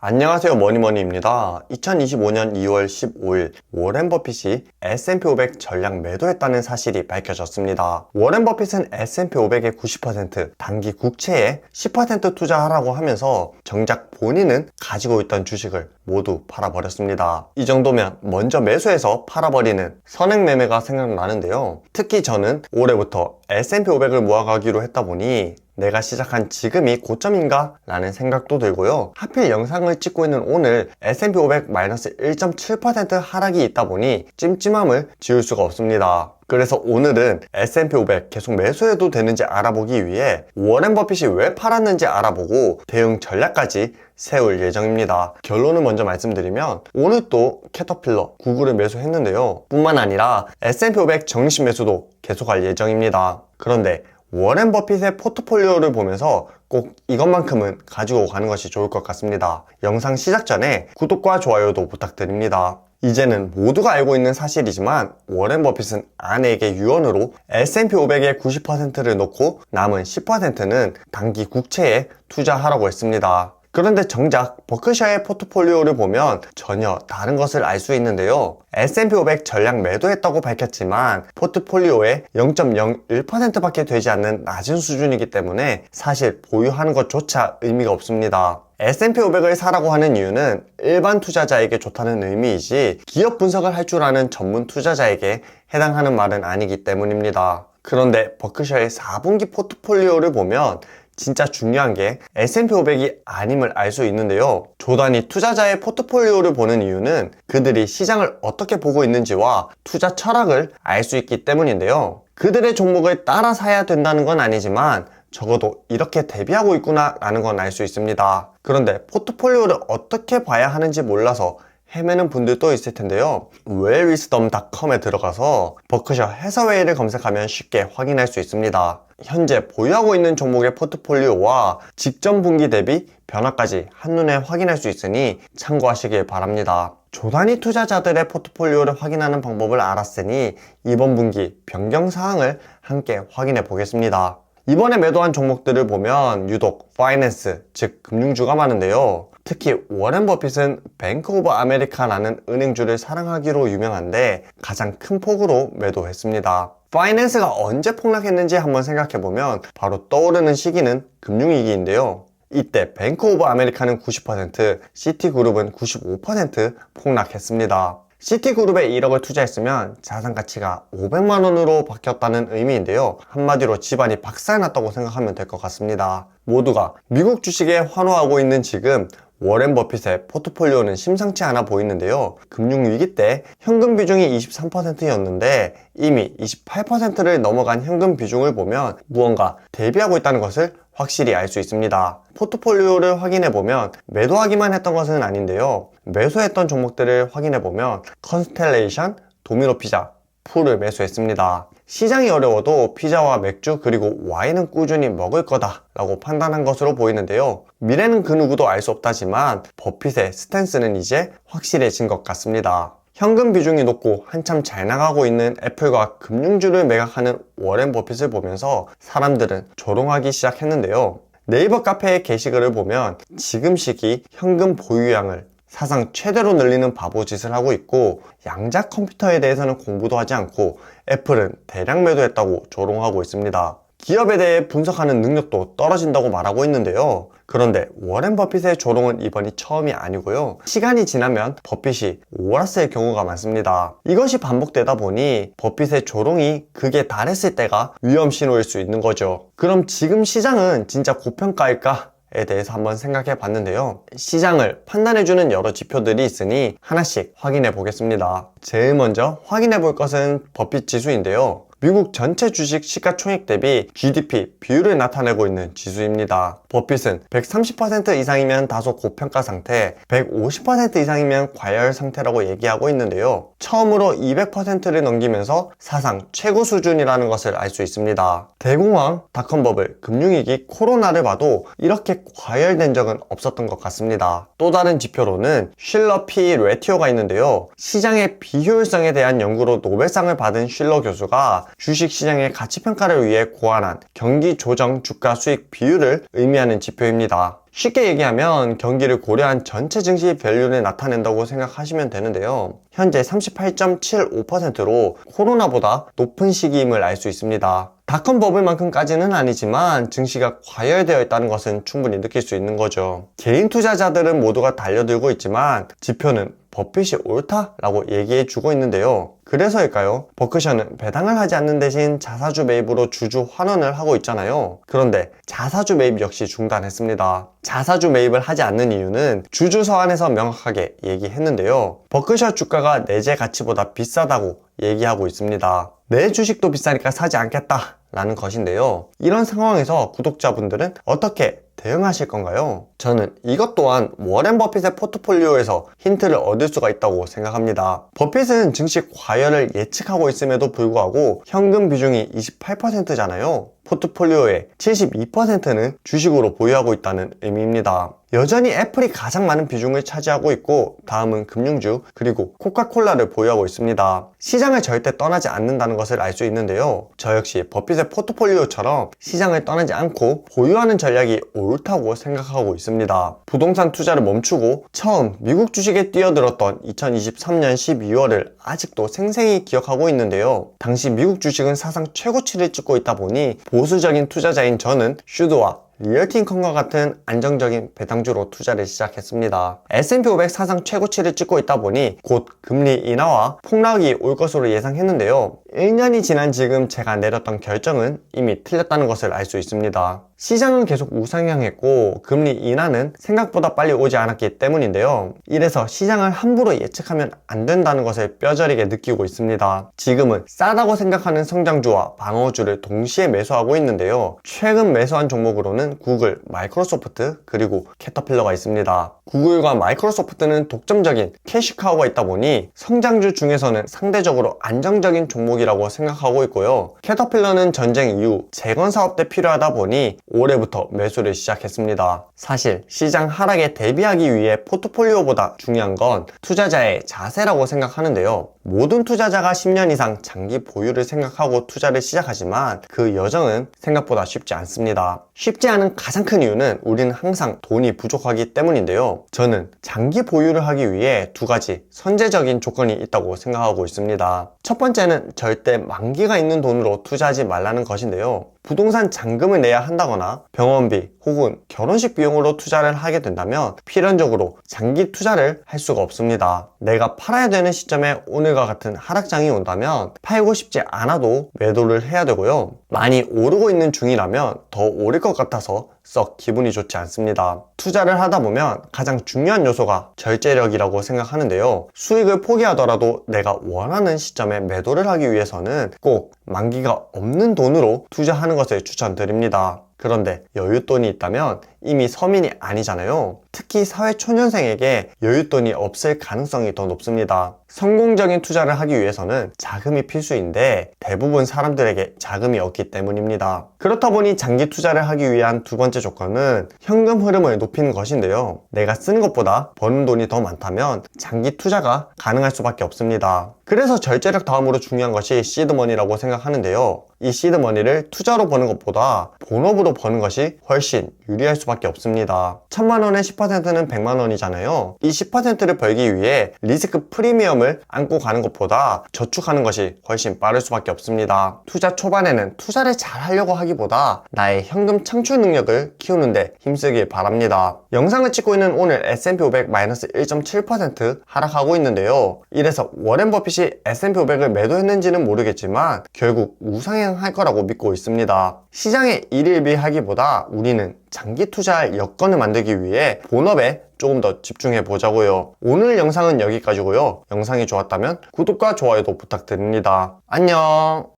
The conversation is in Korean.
안녕하세요 머니머니입니다. 2025년 2월 15일 워렌 버핏이 S&P 500 전량 매도했다는 사실이 밝혀졌습니다. 워렌 버핏은 S&P 500의 90% 단기 국채에 10% 투자하라고 하면서 정작 본인은 가지고 있던 주식을 모두 팔아버렸습니다. 이 정도면 먼저 매수해서 팔아버리는 선행 매매가 생각나는데요. 특히 저는 올해부터 S&P 500을 모아가기로 했다 보니 내가 시작한 지금이 고점인가? 라는 생각도 들고요. 하필 영상을 찍고 있는 오늘 S&P 500 마이너스 1.7% 하락이 있다 보니 찜찜함을 지울 수가 없습니다. 그래서 오늘은 S&P 500 계속 매수해도 되는지 알아보기 위해 워렌 버핏이 왜 팔았는지 알아보고 대응 전략까지 세울 예정입니다. 결론을 먼저 말씀드리면 오늘 또 캐터필러, 구글을 매수했는데요. 뿐만 아니라 S&P 500 정식 매수도 계속할 예정입니다. 그런데 워렌 버핏의 포트폴리오를 보면서 꼭 이것만큼은 가지고 가는 것이 좋을 것 같습니다. 영상 시작 전에 구독과 좋아요도 부탁드립니다. 이제는 모두가 알고 있는 사실이지만 워렌 버핏은 아내에게 유언으로 S&P 500의 90%를 놓고 남은 10%는 단기 국채에 투자하라고 했습니다. 그런데 정작 버크셔의 포트폴리오를 보면 전혀 다른 것을 알 수 있는데요. S&P 500 전량 매도했다고 밝혔지만 포트폴리오의 0.01%밖에 되지 않는 낮은 수준이기 때문에 사실 보유하는 것조차 의미가 없습니다. S&P 500을 사라고 하는 이유는 일반 투자자에게 좋다는 의미이지 기업 분석을 할 줄 아는 전문 투자자에게 해당하는 말은 아니기 때문입니다. 그런데 버크셔의 4분기 포트폴리오를 보면 진짜 중요한 게 S&P 500이 아님을 알 수 있는데요. 조단위 투자자의 포트폴리오를 보는 이유는 그들이 시장을 어떻게 보고 있는지와 투자 철학을 알 수 있기 때문인데요. 그들의 종목을 따라 사야 된다는 건 아니지만 적어도 이렇게 대비하고 있구나 라는 건 알 수 있습니다. 그런데 포트폴리오를 어떻게 봐야 하는지 몰라서 헤매는 분들도 있을 텐데요. wellwisdom.com에 들어가서 버크셔 해서웨이를 검색하면 쉽게 확인할 수 있습니다. 현재 보유하고 있는 종목의 포트폴리오와 직전 분기 대비 변화까지 한눈에 확인할 수 있으니 참고하시길 바랍니다. 조단위 투자자들의 포트폴리오를 확인하는 방법을 알았으니 이번 분기 변경 사항을 함께 확인해 보겠습니다. 이번에 매도한 종목들을 보면 유독 파이낸스, 즉 금융주가 많은데요. 특히 워렌 버핏은 뱅크 오브 아메리카라는 은행주를 사랑하기로 유명한데 가장 큰 폭으로 매도했습니다. 파이낸스가 언제 폭락했는지 한번 생각해보면 바로 떠오르는 시기는 금융위기인데요. 이때 뱅크 오브 아메리카는 90%, 시티그룹은 95% 폭락했습니다. 시티그룹에 1억을 투자했으면 자산 가치가 500만 원으로 바뀌었다는 의미인데요. 한마디로 집안이 박살났다고 생각하면 될 것 같습니다. 모두가 미국 주식에 환호하고 있는 지금 워렌 버핏의 포트폴리오는 심상치 않아 보이는데요. 금융위기 때 현금 비중이 23%였는데 이미 28%를 넘어간 현금 비중을 보면 무언가 대비하고 있다는 것을 확실히 알 수 있습니다. 포트폴리오를 확인해 보면 매도하기만 했던 것은 아닌데요. 매수했던 종목들을 확인해 보면 컨스텔레이션, 도미노 피자, 풀을 매수했습니다. 시장이 어려워도 피자와 맥주 그리고 와인은 꾸준히 먹을 거다 라고 판단한 것으로 보이는데요. 미래는 그 누구도 알 수 없다지만 버핏의 스탠스는 이제 확실해진 것 같습니다. 현금 비중이 높고 한참 잘 나가고 있는 애플과 금융주를 매각하는 워렌 버핏을 보면서 사람들은 조롱하기 시작했는데요. 네이버 카페의 게시글을 보면 지금 시기 현금 보유량을 사상 최대로 늘리는 바보 짓을 하고 있고 양자 컴퓨터에 대해서는 공부도 하지 않고 애플은 대량 매도했다고 조롱하고 있습니다. 기업에 대해 분석하는 능력도 떨어진다고 말하고 있는데요. 그런데 워렌 버핏의 조롱은 이번이 처음이 아니고요. 시간이 지나면 버핏이 오라스의 경우가 많습니다. 이것이 반복되다 보니 버핏의 조롱이 극에 달했을 때가 위험 신호일 수 있는 거죠. 그럼 지금 시장은 진짜 고평가일까? 에 대해서 한번 생각해 봤는데요. 시장을 판단해주는 여러 지표들이 있으니 하나씩 확인해 보겠습니다. 제일 먼저 확인해 볼 것은 버핏 지수인데요. 미국 전체 주식 시가총액 대비 GDP 비율을 나타내고 있는 지수입니다. 버핏은 130% 이상이면 다소 고평가 상태, 150% 이상이면 과열 상태라고 얘기하고 있는데요. 처음으로 200%를 넘기면서 사상 최고 수준이라는 것을 알 수 있습니다. 대공황, 닷컴버블, 금융위기, 코로나를 봐도 이렇게 과열된 적은 없었던 것 같습니다. 또 다른 지표로는 쉴러 P 레티오가 있는데요. 시장의 비효율성에 대한 연구로 노벨상을 받은 쉴러 교수가 주식시장의 가치평가를 위해 고안한 경기 조정 주가 수익 비율을 의미하는 지표입니다. 쉽게 얘기하면 경기를 고려한 전체 증시 밸류를 나타낸다고 생각하시면 되는데요. 현재 38.75%로 코로나보다 높은 시기임을 알 수 있습니다. 닷컴 버블만큼까지는 아니지만 증시가 과열되어 있다는 것은 충분히 느낄 수 있는 거죠. 개인 투자자들은 모두가 달려들고 있지만 지표는 버핏이 옳다라고 얘기해 주고 있는데요. 그래서일까요? 버크셔는 배당을 하지 않는 대신 자사주 매입으로 주주 환원을 하고 있잖아요. 그런데 자사주 매입 역시 중단했습니다. 자사주 매입을 하지 않는 이유는 주주 서한에서 명확하게 얘기했는데요. 버크셔 주가가 내재 가치보다 비싸다고 얘기하고 있습니다. 내 주식도 비싸니까 사지 않겠다. 라는 것인데요. 이런 상황에서 구독자분들은 어떻게 대응하실 건가요? 저는 이것 또한 워렌 버핏의 포트폴리오에서 힌트를 얻을 수가 있다고 생각합니다. 버핏은 증시 과열을 예측하고 있음에도 불구하고 현금 비중이 28%잖아요. 포트폴리오의 72%는 주식으로 보유하고 있다는 의미입니다. 여전히 애플이 가장 많은 비중을 차지하고 있고 다음은 금융주 그리고 코카콜라를 보유하고 있습니다. 시장을 절대 떠나지 않는다는 것을 알 수 있는데요. 저 역시 버핏의 포트폴리오처럼 시장을 떠나지 않고 보유하는 전략이 옳다고 생각하고 있습니다. 부동산 투자를 멈추고 처음 미국 주식에 뛰어들었던 2023년 12월을 아직도 생생히 기억하고 있는데요. 당시 미국 주식은 사상 최고치를 찍고 있다 보니 보수적인 투자자인 저는 슈드와 리얼티인컴과 같은 안정적인 배당주로 투자를 시작했습니다. S&P 500 사상 최고치를 찍고 있다 보니 곧 금리 인하와 폭락이 올 것으로 예상했는데요. 1년이 지난 지금 제가 내렸던 결정은 이미 틀렸다는 것을 알 수 있습니다. 시장은 계속 우상향했고 금리 인하는 생각보다 빨리 오지 않았기 때문인데요. 이래서 시장을 함부로 예측하면 안 된다는 것을 뼈저리게 느끼고 있습니다. 지금은 싸다고 생각하는 성장주와 방어주를 동시에 매수하고 있는데요. 최근 매수한 종목으로는 구글, 마이크로소프트, 그리고 캐터필러가 있습니다. 구글과 마이크로소프트는 독점적인 캐시카우가 있다 보니 성장주 중에서는 상대적으로 안정적인 종목이라고 생각하고 있고요. 캐터필러는 전쟁 이후 재건 사업 때 필요하다 보니 올해부터 매수를 시작했습니다. 사실 시장 하락에 대비하기 위해 포트폴리오보다 중요한 건 투자자의 자세라고 생각하는데요. 모든 투자자가 10년 이상 장기 보유를 생각하고 투자를 시작하지만 그 여정은 생각보다 쉽지 않습니다. 쉽지 않은 가장 큰 이유는 우리는 항상 돈이 부족하기 때문인데요. 저는 장기 보유를 하기 위해 두 가지 선제적인 조건이 있다고 생각하고 있습니다. 첫 번째는 절대 만기가 있는 돈으로 투자하지 말라는 것인데요. 부동산 잔금을 내야 한다거나 병원비 혹은 결혼식 비용으로 투자를 하게 된다면 필연적으로 장기 투자를 할 수가 없습니다. 내가 팔아야 되는 시점에 오늘과 같은 하락장이 온다면 팔고 싶지 않아도 매도를 해야 되고요. 많이 오르고 있는 중이라면 더 오를 것 같아서 썩 기분이 좋지 않습니다. 투자를 하다 보면 가장 중요한 요소가 절제력이라고 생각하는데요. 수익을 포기하더라도 내가 원하는 시점에 매도를 하기 위해서는 꼭 만기가 없는 돈으로 투자하는 것을 추천드립니다. 그런데 여윳돈이 있다면 이미 서민이 아니잖아요. 특히 사회 초년생에게 여윳돈이 없을 가능성이 더 높습니다. 성공적인 투자를 하기 위해서는 자금이 필수인데 대부분 사람들에게 자금이 없기 때문입니다. 그렇다 보니 장기 투자를 하기 위한 두 번째 조건은 현금 흐름을 높이는 것인데요. 내가 쓰는 것보다 버는 돈이 더 많다면 장기 투자가 가능할 수밖에 없습니다. 그래서 절제력 다음으로 중요한 것이 시드머니라고 생각하는데요. 이 시드머니를 투자로 버는 것보다 본업으로 버는 것이 훨씬 유리할 수 밖에 없습니다. 천만 원의 10%는 100만 원이잖아요. 이 10%를 벌기 위해 리스크 프리미엄을 안고 가는 것보다 저축하는 것이 훨씬 빠를 수밖에 없습니다. 투자 초반에는 투자를 잘 하려고 하기보다 나의 현금 창출 능력을 키우는데 힘쓰길 바랍니다. 영상을 찍고 있는 오늘 S&P 500 1.7% 하락하고 있는데요. 이래서 워렌 버핏이 S&P 500을 매도했는지는 모르겠지만 결국 우상향할 거라고 믿고 있습니다. 시장에 일일비 하기보다 우리는 장기 투자할 여건을 만들기 위해 본업에 조금 더 집중해 보자고요. 오늘 영상은 여기까지고요. 영상이 좋았다면 구독과 좋아요도 부탁드립니다. 안녕!